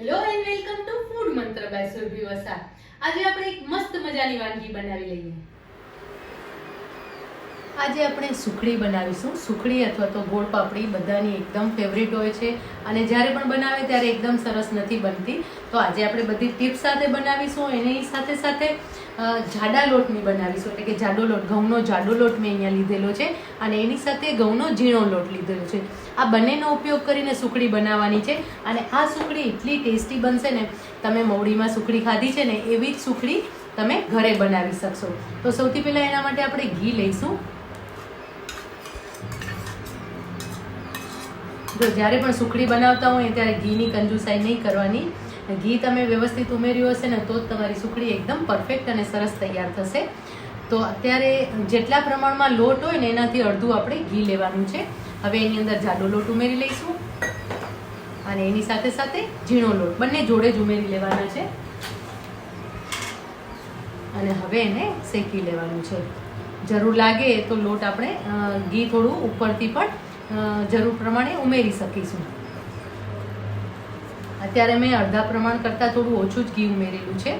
Hello and welcome to food Mantra by Surabhi Vasa આજે આપણે એક મસ્ત મજાની વાનગી બનાવી લઈએ. આજે આપણે સુખડી બનાવીશું. સુખડી અથવા તો ગોળ પાપડી બધાની એકદમ ફેવરેટ હોય છે. અને જ્યારે પણ બનાવે ત્યારે એકદમ સરસ નથી બનતી. તો આજે આપણે બધી ટીપ્સ સાથે બનાવીશું. એની સાથે સાથે જાડા લોટની બનાવીશું, એટલે કે જાડો લોટ, ઘઉંનો જાડો લોટ મેં અહીંયા લીધેલો છે અને એની સાથે ઘઉંનો ઝીણો લોટ લીધેલો છે. આ બંનેનો ઉપયોગ કરીને સુખડી બનાવવાની છે અને આ સુખડી એટલી ટેસ્ટી બનશે ને, તમે મવડીમાં સુખડી ખાધી છે ને, એવી જ સુખડી તમે ઘરે બનાવી શકશો. તો સૌથી પહેલાં એના માટે આપણે ઘી લઈશું. જો જ્યારે પણ સુખડી બનાવતા હોય, ત્યારે ઘીની કંજુસાઈ નહીં કરવાની. ઘી તમે વ્યવસ્થિત ઉમેર્યું હશે ને, તો જ તમારી સુખડી એકદમ પરફેક્ટ અને સરસ તૈયાર થશે. તો અત્યારે જેટલા પ્રમાણમાં લોટ હોય ને, એનાથી અડધું આપણે ઘી લેવાનું છે. હવે એની અંદર જાડો લોટ ઉમેરી લઈશું. અને એની સાથે સાથે ઝીણો લોટ, બંને જોડે જ ઉમેરી લેવાના છે. અને હવે એને શેકી લેવાનું છે. જરૂર લાગે તો લોટ આપણે ઘી થોડું ઉપરથી પણ જરૂર પ્રમાણે ઉમેરી શકીશું. અત્યારે મેં અડધા પ્રમાણ કરતાં થોડું ઓછું જ ઘી ઉમેરેલું છે.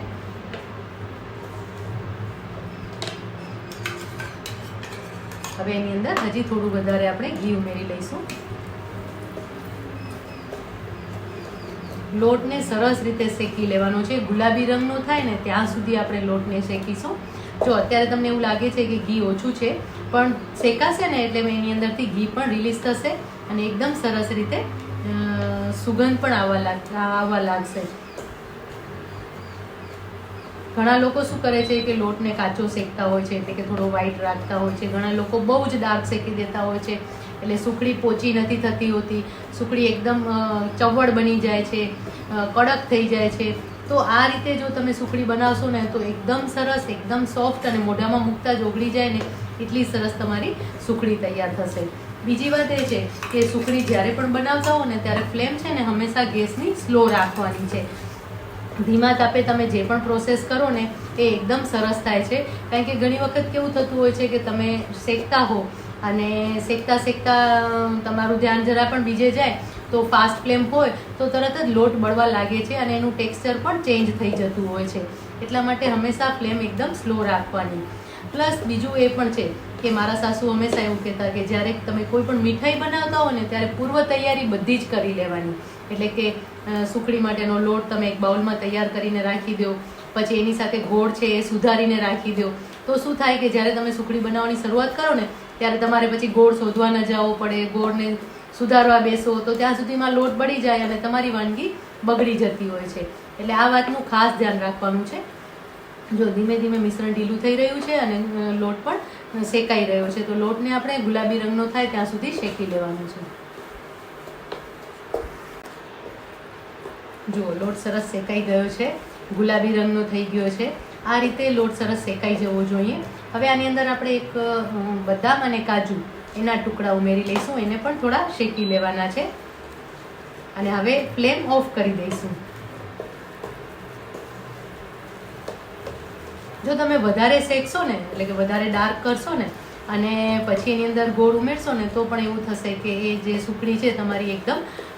હવે એની અંદર હજી થોડું વધારે આપણે ઘી ઉમેરી લઈશું. લોટને સરસ રીતે શેકી લેવાનો છે. ગુલાબી રંગનો થાય ને ત્યાં સુધી આપણે લોટને શેકીશું. જો અત્યારે તમને એવું લાગે છે કે ઘી ઓછું છે, પણ શેકાશે ને એટલે એની અંદરથી ઘી પણ રિલીઝ થશે અને એકદમ સરસ રીતે સુગંધ પણ આવવા લાગ, આવવા લાગશે. ઘણા લોકો શું કરે છે કે લોટને કાચો શેકતા હોય છે, એટલે કે થોડો વ્હાઈટ રાખતા હોય છે. ઘણા લોકો બહુ જ ડાર્ક શેકી દેતા હોય છે, એટલે સુખડી પોચી નથી થતી હોતી. સુખડી એકદમ ચવડ બની જાય છે કડક થઈ જાય છે. તો આ રીતે જો તમે સુખડી બનાવશો ને, તો એકદમ સરસ, એકદમ સોફ્ટ અને મોઢામાં મૂકતા જ ઓગળી જાય ને એટલી સરસ તમારી સુખડી તૈયાર થશે. બીજી વાત એ છે કે સુખડી જ્યારે પણ બનાવતા હો ને ત્યારે ફ્લેમ છે ને હંમેશા ગેસની સ્લો રાખવાની છે. ધીમા તાપે તમે જે પણ પ્રોસેસ કરો ને એ એકદમ સરસ થાય છે. કારણ કે ઘણી વખત કેવું થતું હોય છે કે તમે શેકતા હો અને શેકતા શેકતા તમારું ધ્યાન જરા પણ બીજે જાય તો ફાસ્ટ ફ્લેમ હોય તો તરત જ લોટ બળવા લાગે છે અને એનું ટેક્સચર પણ ચેન્જ થઈ જતું હોય છે. એટલા માટે હંમેશા ફ્લેમ એકદમ સ્લો રાખવાની. પ્લસ બીજું એ પણ છે કે મારા સાસુ હંમેશા એવું કહેતા કે જ્યારે તમે કોઈ પણ મીઠાઈ બનાવતા હો ને ત્યારે પૂર્વ તૈયારી બધી જ કરી લેવાની. એટલે કે સુખડી માટેનો લોટ તમે એક બાઉલમાં તૈયાર કરીને રાખી દો, પછી એની સાથે ગોળ છે એ સુધારીને રાખી દો. તો શું થાય કે જ્યારે તમે સુખડી બનાવવાની શરૂઆત કરો ને, ત્યારે તમારે પછી ગોળ શોધવા ન જવો પડે, ગોળને સુધારવા બેસો, તો ત્યાં સુધીમાં લોટ બળી જાય અને તમારી વાનગી બગડી જતી હોય છે. એટલે આ વાતનું ખાસ ધ્યાન રાખવાનું છે. જો ધીમે ધીમે મિશ્રણ ઢીલું થઈ રહ્યું છે અને લોટ પણ શેકાઈ રહ્યો છે, તો લોટને આપણે ગુલાબી રંગનો થાય ત્યાં સુધી શેકી લેવાનો છે. જુઓ લોટ સરસ શેકાઈ ગયો છે, ગુલાબી રંગનો થઈ ગયો છે, આ રીતે લોટ સરસ શેકાઈ જવો જોઈએ. હવે આની અંદર આપણે એક બદામ અને કાજુ એના ટુકડા ઉમેરી લઈશું, એને પણ થોડા શેકી લેવાના છે. અને હવે ફ્લેમ ઓફ કરી દઈશું. જો તમે વધારે શેકશો ને, એટલે કે વધારે ડાર્ક કરશો ને, અને પછી એની અંદર ગોળ ઉમેરશો ને, તો પણ એવું થશે કે એ જે સુખડી છે તમારી એકદમ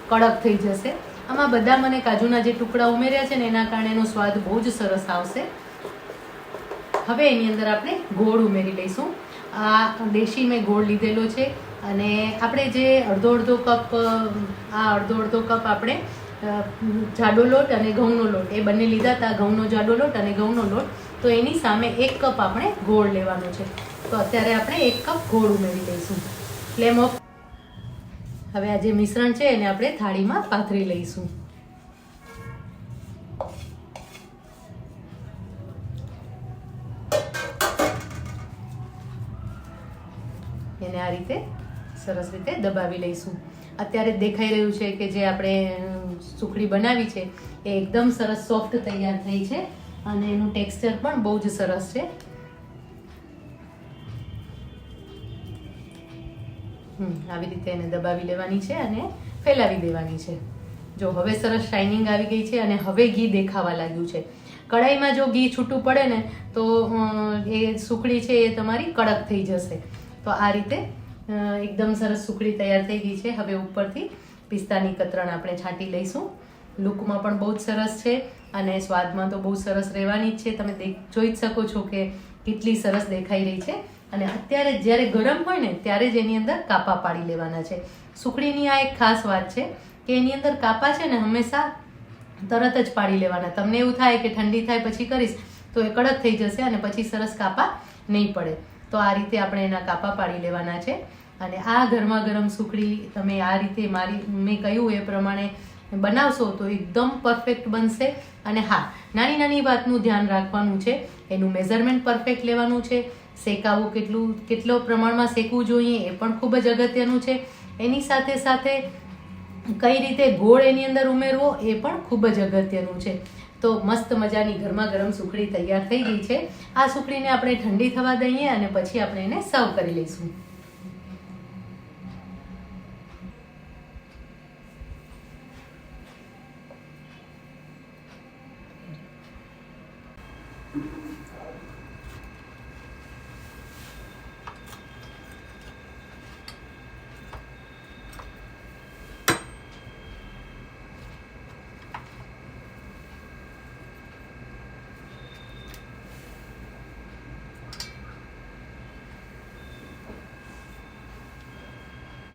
કડક થઈ જશે. આમાં બધા મને કાજુના જે ટુકડા ઉમેર્યા છે ને, એના કારણે એનો સ્વાદ બહુ જ સરસ આવશે. હવે એની અંદર આપણે ગોળ ઉમેરી લઈશું. આ દેશી મેં ગોળ લીધેલો છે અને આપણે જે અડધો અડધો કપ આ અડધો અડધો કપ આપણે જાડો લોટ અને ઘઉંનો લોટ, એ બંને લીધા હતા, ઘઉંનો જાડો લોટ અને ઘઉંનો લોટ. તો એની સામે એક કપ આપણે ગોળ લેવાનો છે. તો અત્યારે આપણે એક કપ ગોળ ઉમેરી લઈશું. ફ્લેમ હવે આ જે મિશ્રણ છે એને આપણે થાળીમાં પાથરી લઈશું. એને આ રીતે સરસ રીતે દબાવી લઈશું. અત્યારે દેખાઈ રહ્યું છે કે જે આપણે સુખડી બનાવી છે એ એકદમ સરસ સોફ્ટ તૈયાર થઈ છે અને એનું ટેક્સચર પણ બહુ જ સરસ છે. આવી રીતે એને દબાવી લેવાની છે અને ફેલાવી દેવાની છે. જો હવે સરસ શાઇનિંગ આવી ગઈ છે અને હવે ઘી દેખાવા લાગ્યું છે. કઢાઈમાં જો ઘી છૂટું પડે ને તો એ સુખડી છે એ તમારી કડક થઈ જશે. તો આ રીતે એકદમ સરસ સુખડી તૈયાર થઈ ગઈ છે. હવે ઉપરથી પિસ્તાની કતરણ આપણે છાંટી લઈશું. લુકમાં પણ બહુ જ સરસ છે અને સ્વાદમાં તો બહુ સરસ રહેવાની જ છે. તમે જોઈ જ શકો છો કે કેટલી સરસ દેખાઈ રહી છે. અને અત્યારે જ્યારે ગરમ હોય ને, ત્યારે જ એની અંદર કાપા પાડી લેવાના છે. સુખડીની આ એક ખાસ વાત છે કે એની અંદર કાપા છે ને હંમેશા તરત જ પાડી લેવાના. તમને એવું થાય કે ઠંડી થાય પછી કરીશ, તો એ કડક થઈ જશે અને પછી સરસ કાપા નહીં પડે. તો આ રીતે આપણે એના કાપા પાડી લેવાના છે. અને આ ગરમા ગરમ સુખડી તમે આ રીતે મારી, મેં કહ્યું એ પ્રમાણે બનાવશો તો એકદમ પરફેક્ટ બનશે. અને હા, નાની નાની વાતનું ધ્યાન રાખવાનું છે. એનું મેઝરમેન્ટ પરફેક્ટ લેવાનું છે. શેકાવું કેટલું, કેટલો પ્રમાણમાં શેકવું જોઈએ એ પણ ખૂબ જ અગત્યનું છે. એની સાથે સાથે કઈ રીતે ગોળ એની અંદર ઉમેરવો એ પણ ખૂબ જ અગત્યનું છે. તો મસ્ત મજાની ગરમા ગરમ સુખડી તૈયાર થઈ ગઈ છે. આ સુખડીને આપણે ઠંડી થવા દઈએ અને પછી આપણે એને સર્વ કરી લઈશું.